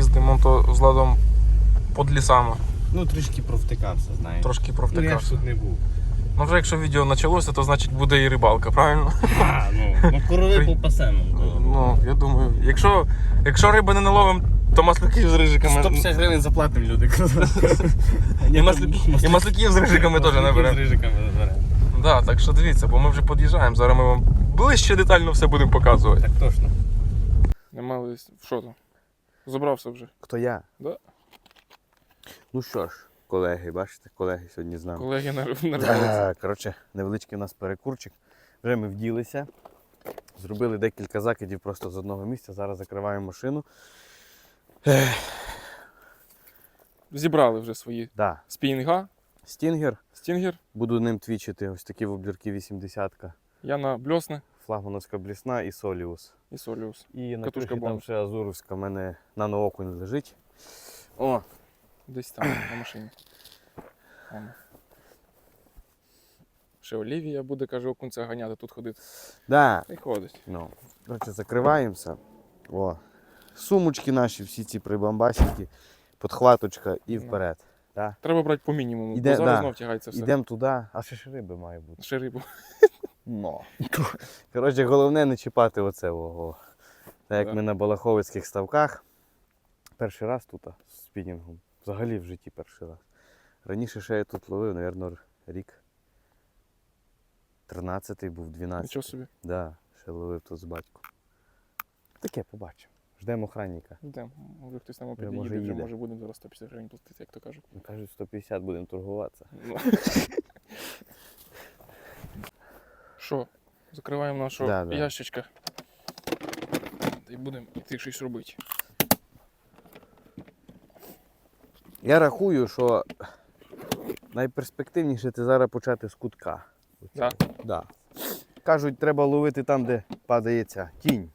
їздимо то з ладом під лісами. Ну трішки провтикався, знаєш. Трошки Ну я ж тут не був. Ну вже якщо відео почалося, то значить буде і рибалка, правильно? А, ну, ну корови При- попасемо. Ну, я думаю, якщо, якщо риби не наловимо, то маслюків з рижиками. 150 гривень заплатимо люди. І, маслюки, і маслюків з рижиками теж не З беремо. рижиками заберемо. Да, так що дивіться, бо ми вже під'їжджаємо. Зараз ми вам ближче детально все будемо показувати. Так точно. Нема лист. Що там? Забрався вже. Хто я? Да. Ну що ж, колеги, бачите, колеги сьогодні з нами. Колеги на на Так, коротше, невеличкий у нас перекурчик. Вже ми вділися. Зробили декілька закидів просто з одного місця. Зараз закриваємо машину. Зібрали вже свої Да, спінга, стінгер. стінгер. Буду ним твічити ось такі воблірки 80-ка. Я на бльосне Флагмановська блісна і Соліус. і Соліус. І на Катушка криші там ще Азуровська, в мене наноокунь лежить. О, Десь там на машині. Ще Олівія буде, каже, окунця ганяти, тут ходити. да. І ходить. Ну, коротше, закриваємося. О. Сумочки наші, всі ці прибамбасики, подхваточка і Ну. вперед. Да. Треба брати по мінімуму, Іде- бо зараз да. знов тягається все. Ідемо туди, а ще ж риби має бути. Ще рибу. Ну. Коротше, головне не чіпати оце ого. Так як Да. ми на Балаховицьких ставках. Перший раз тут з спінінгом. Взагалі в житті перший раз. Раніше ще я тут ловив, мабуть, рік. 13-й був 12. Нічого собі. Да, ще ловив тут з батьком. Таке побачимо. Ждемо охранника. Йдемо. Може хтось нам під'їде, вже може будемо зараз 150 гривень платити, як то кажуть. Ну, Кажуть, 150 будемо торгуватися. Що? Закриваємо нашого Да, да. ящичка. Й будемо йти щось робити. Я рахую, що найперспективніше це зараз почати з кутка. Да? Да. Кажуть, треба ловити там, де падається тінь.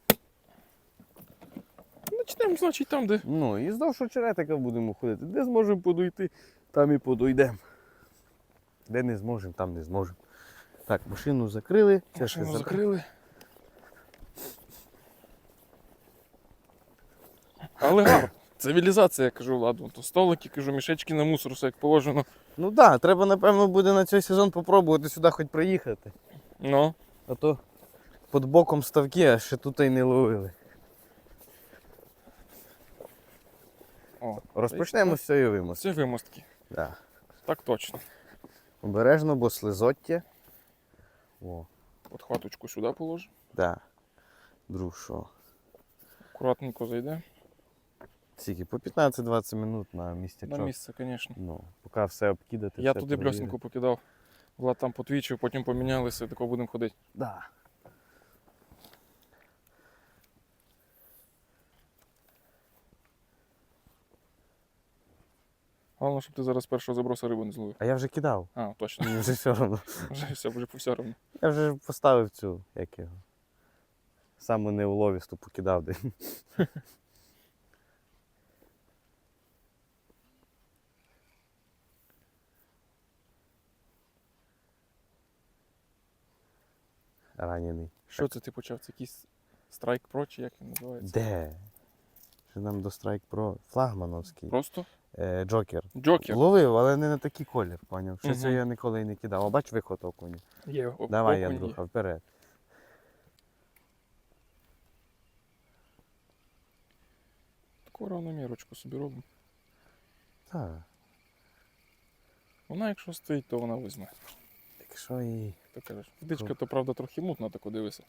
Почнемо, значить, там, де. Ну, і здовж очеретика будемо ходити. Де зможемо подойти, там і подойдемо. Де не зможемо, там не зможемо. Так, машину закрили. Це ще закрили. закрили. Але гарно. Цивілізація, я кажу, ладно. То столики, кажу, мішечки на мусор, все як положено. Ну так, да, треба, напевно, буде на цей сезон попробувати сюди хоч приїхати. Ну, А то під боком ставки, а ще тут і не ловили. о, Розпочнемо з цієї вимоси. Це вимостки. Да. Так точно. Обережно, бо слизоття. О, Подхваточку сюди положи. да. Друг, що? Аккуратненько зайде. Скільки? По 15-20 минут на місцячок. На місце, звісно. Ну, поки все обкидати. Я все туди перевірити. покидав. Влад там потвічив, потім помінялися, тако будемо ходити. Да. Головне, щоб ти зараз першого заброса рибу не зловив. А я вже кидав. А, точно. Мені вже все одно. Вже все, вже по все одно. Я вже поставив цю, як його. Саме неуловісту покидав де. Ранений. Що це ти почав? Це якийсь страйк про чи як він називається? Де? Що нам до Strike Pro? Флагмановський. Просто Е, Джокер. джокер. Ловив, але не на такий колір, поняв. Що це Мгм. я ніколи і не кидав. О, бач виход окуня. Є, о- Давай, окунь є. Яндрюха, вперед. Таку равномірочку собі робимо. Так. Вона, якщо стоїть, то вона візьме. Якщо і. То кажеш. Водичка, то правда трохи мутна, тако дивися.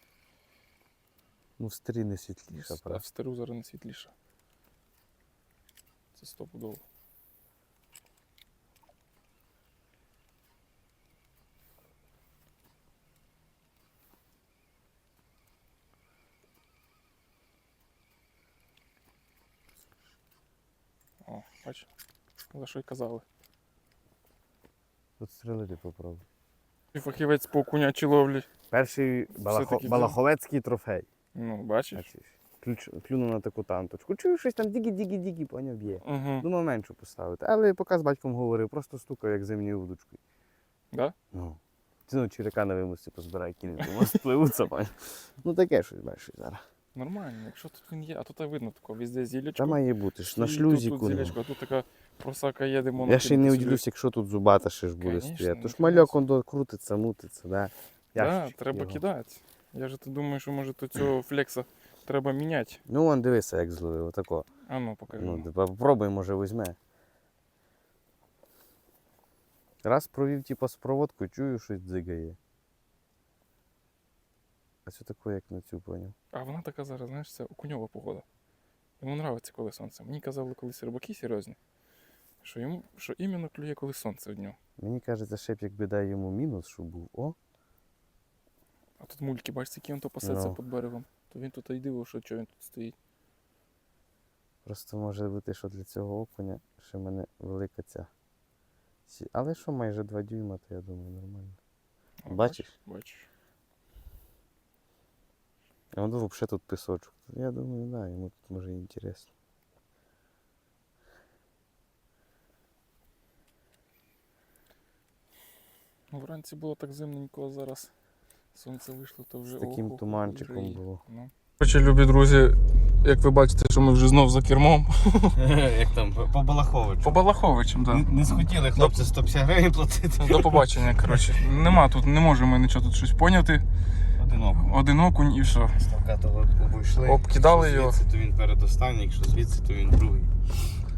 Ну, в старі не світліша, А в правда. стару зараз не світліша. Це стопудово. О, бач, за що й казали. Тут стрілити попробуй. І фахівець по окунячій ловлі. Перший балахо... Все-таки балаховецький трофей. Ну, бачиш? Бачиш? Ключ... Клюнув на таку танточку. Чую, щось там дігі-дігі-дігі, поняв б'є. Угу. Думав меншу поставити. Але поки з батьком говорив, просто стукав, як зимньою удочкою. Да? Ну. Ціну черека на вимусі позбирай, кине, тому спливуться, поняв. Ну таке щось бачиш зараз. Нормально, якщо тут він є, а тут видно такого, везде зілячко. Та має бути ж на І шлюзіку. Тут, тут ну. зілячко, а тут така просака є, де Я ще й не удивлюсь, якщо тут зубата ще ж буде Конечно, стояти. Тож мальок он крутиться, мутиться, да. Да, треба його. кидати. Я ж ти думаю, що може то цього флекса треба міняти. Ну вон дивися, як зловив, отако. А ну покажи. Ну, Ну, попробуй, може візьме. Раз провів типу, з проводкою, чую, щось дзигає. А що таке, як на цю поняв? а вона така зараз, знаєш, це окуньова погода. Йому нравиться, коли сонце. Мені казали колись рибаки серйозні, що йому що іменно клює, коли сонце в нього. Мені кажеться, ще б якби дай йому мінус, щоб був. О, А тут мульки, бачиш, які він то пасеться Ну. під берегом. То він тут і дивив, що чого він тут стоїть. просто може бути, що для цього окуня ще в мене велика ця. Але що майже 2 дюйма, то я думаю, нормально. О, Бачиш? Бачиш. А воно взагалі тут пісочок. Я думаю, да, йому тут може і інтересно. Ну, вранці було так зимненько, а зараз сонце вийшло, то вже З таким ох, ох, туманчиком вже і- було. Ну. Короче, любі друзі, як ви бачите, що ми вже знов за кермом. Як там, по Балаховичу. По Балаховичам, так. Не, не схотіли хлопці 150 гривень платити. До побачення, коротше. Нема тут, не можемо нічого тут щось поняти. Один окунь і все. Ставкатого обійшли. Обкидали Якщо його. Звідси, то він передостанній, якщо звідси, то він другий.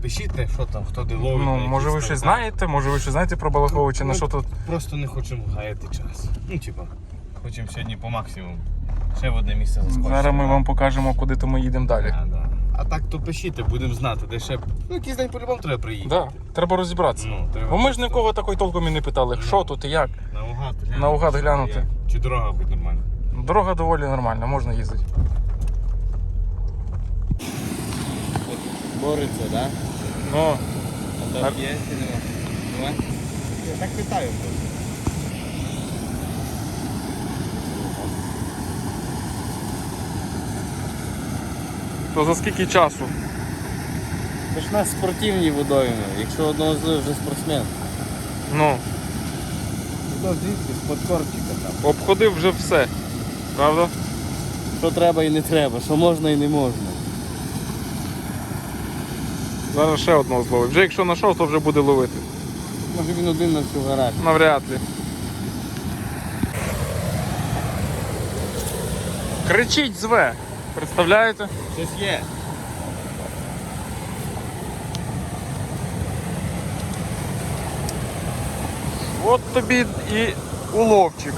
Пишіть, що там, хто де ловить. Ну, може ви щось знаєте, може ви щось знаєте про Балаховича, на Ну, що тут. Просто не хочемо гаяти час. Ну, типа, хочемо сьогодні по максимуму. Ще в одне місце заскочити. Зараз ми вам покажемо, куди то ми їдемо далі. А, да. а так то пишіть, будемо знати, де ще. Ну, якийсь день по-любому треба приїхати. Да, треба розібратися. Ну, треба Бо ми ж нікого такої толком і не питали, Ну. що тут і як. Наугад глянути. Наугад глянути. Чи дорога будь нормально. Дорога доволі нормальна, можна їздити. Бореться, так? Да? Ну, А Так. є чи нема? Нема? Я так питаю просто. то за скільки часу? Це ж у нас спортивні водойми. Якщо одного злив, вже спортсмен. Ну, Ну, звідки з подкорчика там. обходив вже все. Правда? Що треба і не треба, що можна і не можна. Зараз ще одного зловив. Вже якщо знайшов, то вже буде ловити. Може він один на всю гараж. Навряд ли. Кричить зве. Представляєте? Щось є. От тобі і уловчик.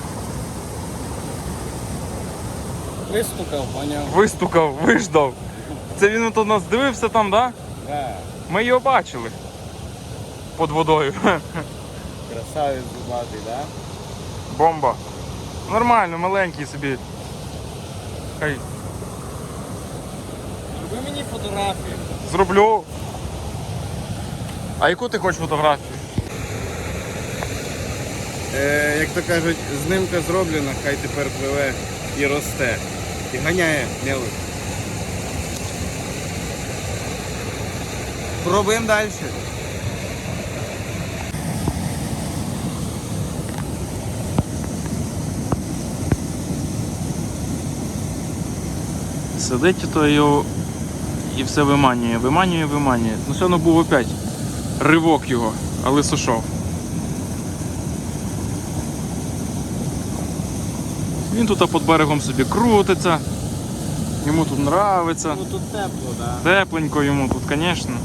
Вистукав, поняв. Вистукав, виждав. Це він от у нас дивився там, да? Да. Ми його бачили. Під водою. Красавець зубатий, да? Бомба. Нормально, маленький собі. Хай Зроби мені фотографію. зроблю. А яку ти хочеш фотографію? Е, як то кажуть, знимка зроблена, хай тепер пливе і росте. І ганяє мелик. Пробуємо далі. Сидить то його і все виманює, виманює, виманює. Ну, все одно був опять ривок його, але сушов. Він тут під берегом собі крутиться. Йому тут нравиться. Ну тут тепло, да. Тепленько йому тут, звісно.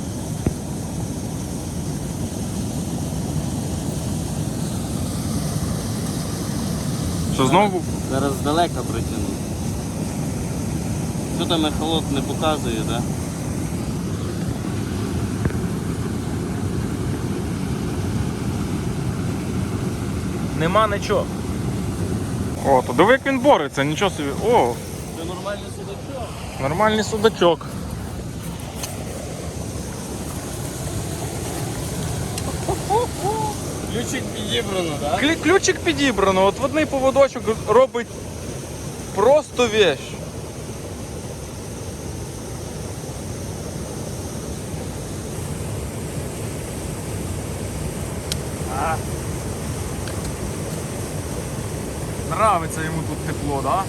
Що знову? Зараз здалека притягну. Що там ехолот не показує, да? Нема нічого. О, то диви, як він бореться, нічого собі. О, Це нормальний судачок. нормальний судачок. Ключик підібрано, да? Клі- Ключик підібрано, от водний поводочок робить просто вещь. А. Нравиться йому тут тепло, да?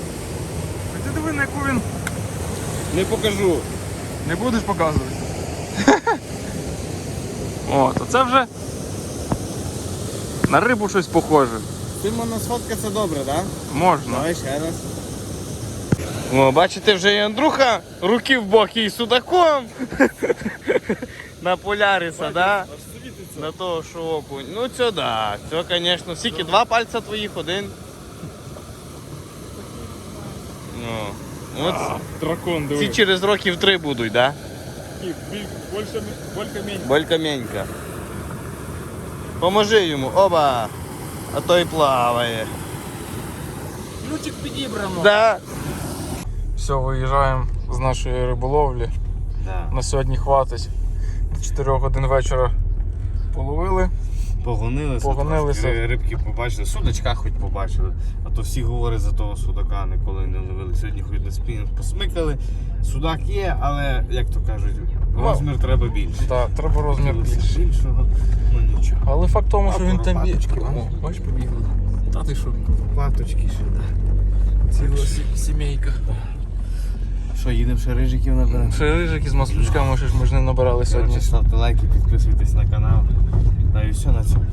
А ти диви, на яку він Не покажу. Не будеш показувати? О, то це вже на рибу щось похоже. Ти можна сфоткатися добре, так? Можна. Давай ще раз. О, бачите, вже і Андрюха руки в боки і судаком. На поляриса, да? На того, що окунь. Ну це да. Це, звісно, скільки два пальця твоїх, один. Ну. От Дракон, ці через років три будуть, да? Більше, більше менше. Болькаменька. Поможи йому, оба! А то й плаває. Ключик підібрано. Да. Все, виїжджаємо з нашої риболовлі. Да. На сьогодні хватить. До 4 годин вечора половили. Погонилися, Погонилися. трошки, рибки побачили, судачка хоч побачили. А то всі говорять за того судака, ніколи не ловили. Сьогодні хоч на спінінг посмикали. Судак є, але як то кажуть, розмір треба більше. Так, треба розмір більше. більшого, ну нічого. Але факт в тому, що А, він там бі... бачиш? Бач, побігли. Та ти що? Паточки ще, да. Ціла сімейка. Що, їдемо ще рижиків наберемо? Ще рижики з маслючками, що ж ми ж не набирали сьогодні. Ставте лайки, підписуйтесь на канал. Та і все на цьому.